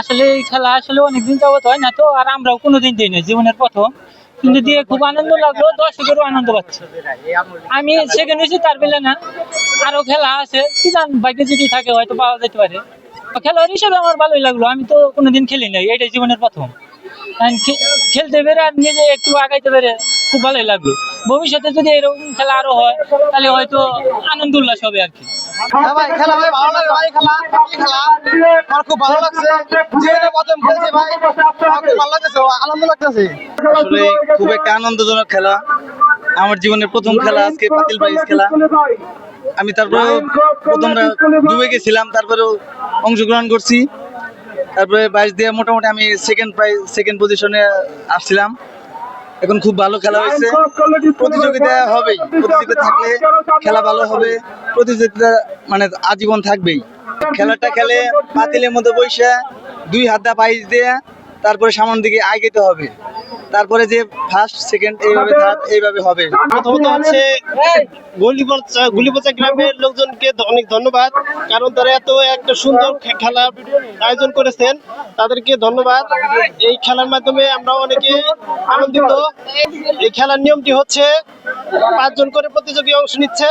আসলে এই খেলা আসলে অনেকদিন যাবত হয় না তো, আর আমরাও কোনোদিন দিই না জীবনের প্রথম। কিন্তু দিয়ে খুব আনন্দ লাগল, দর্শকেরও আনন্দ পাচ্ছে। আমি সেখানে হয়েছি তার বেলা না, আরও খেলা আছে, কি জান বাইকে যদি থাকে হয়তো পাওয়া যেতে পারে। খেলোয়াড় হিসেবে আমার ভালোই লাগল, আমি তো কোনোদিন খেলি নাই, এটাই জীবনের প্রথম। খেলতে পেরে আর নিজে একটু আগাইতে পেরে খুব ভালোই লাগল। ভবিষ্যতে যদি এরকম খেলা আরও হয় তাহলে হয়তো আনন্দ উল্লাস হবে আর কি। হ্যাঁ ভাই খেলা ভাই ভালো লাগে ভাই খেলা খেলা। আমার খুব ভালো লাগছে। জীবনে প্রথম খেলছি ভাই খুব ভালো লাগতেছে আনন্দ লাগতেছে। আসলে খুব একটা আনন্দজনক খেলা। আমার জীবনের প্রথম খেলা আজকে পাতিল প্রাইজ খেলা। আমি তারপরে প্রথম রা- ডুবে গেছিলাম তারপরে অংশগ্রহণ করছি। তারপরে বাইশ দিয়ে মোটামুটি আমি সেকেন্ড প্রাইজ সেকেন্ড পজিশনে আসছিলাম। এখন খুব ভালো খেলা হয়েছে। প্রতিযোগিতা হবেই। প্রতিযোগিতা থাকলে খেলা ভালো হবে। প্রতিযোগিতা মানে আজীবন থাকবেই। খেলাটা খেলে পাতিলের মধ্যে বৈশা দুই হাত দা পাইজ দিয়ে তারপরে সামনের দিকে আগাইতে হবে। তারপরে যে ফার্স্ট সেকেন্ড এইভাবে থার্ড এইভাবে হবে। প্রথমত হচ্ছে গুলিপচা গুলিপচা গ্রামের লোকজনকে অনেক ধন্যবাদ। কারণ তারা এত একটা সুন্দর খেলার খেলা আয়োজন করেছেন, তাদেরকে ধন্যবাদ। এই খেলার মাধ্যমে আমরা অনেকে আনন্দিত। এই খেলার নিয়মটি হচ্ছে পাঁচজন করে প্রতিযোগী অংশ নিচ্ছে।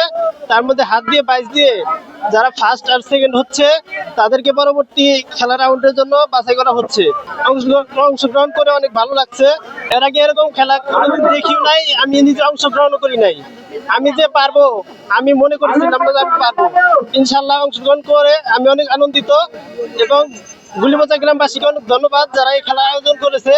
তার মধ্যে হাত দিয়ে বাইশ দিয়ে যারা ফার্স্ট আর সেকেন্ড হচ্ছে, তাদেরকে পরবর্তী খেলা রাউন্ডের জন্য বাছাই করা হচ্ছে। অংশগ্রহণ করে অনেক ভালো লাগছে। এর আগে এরকম খেলা কোনোদিন দেখিও নাই, আমি নিজে অংশগ্রহণ করি নাই। আমি যে পারব, আমি মনে করেছিলাম যে আমি পারব। ইনশাল্লাহ অংশগ্রহণ করে আমি অনেক আনন্দিত এবং গুলিবাজা গ্রামবাসীকে অনেক ধন্যবাদ যারা এই খেলা আয়োজন করেছে।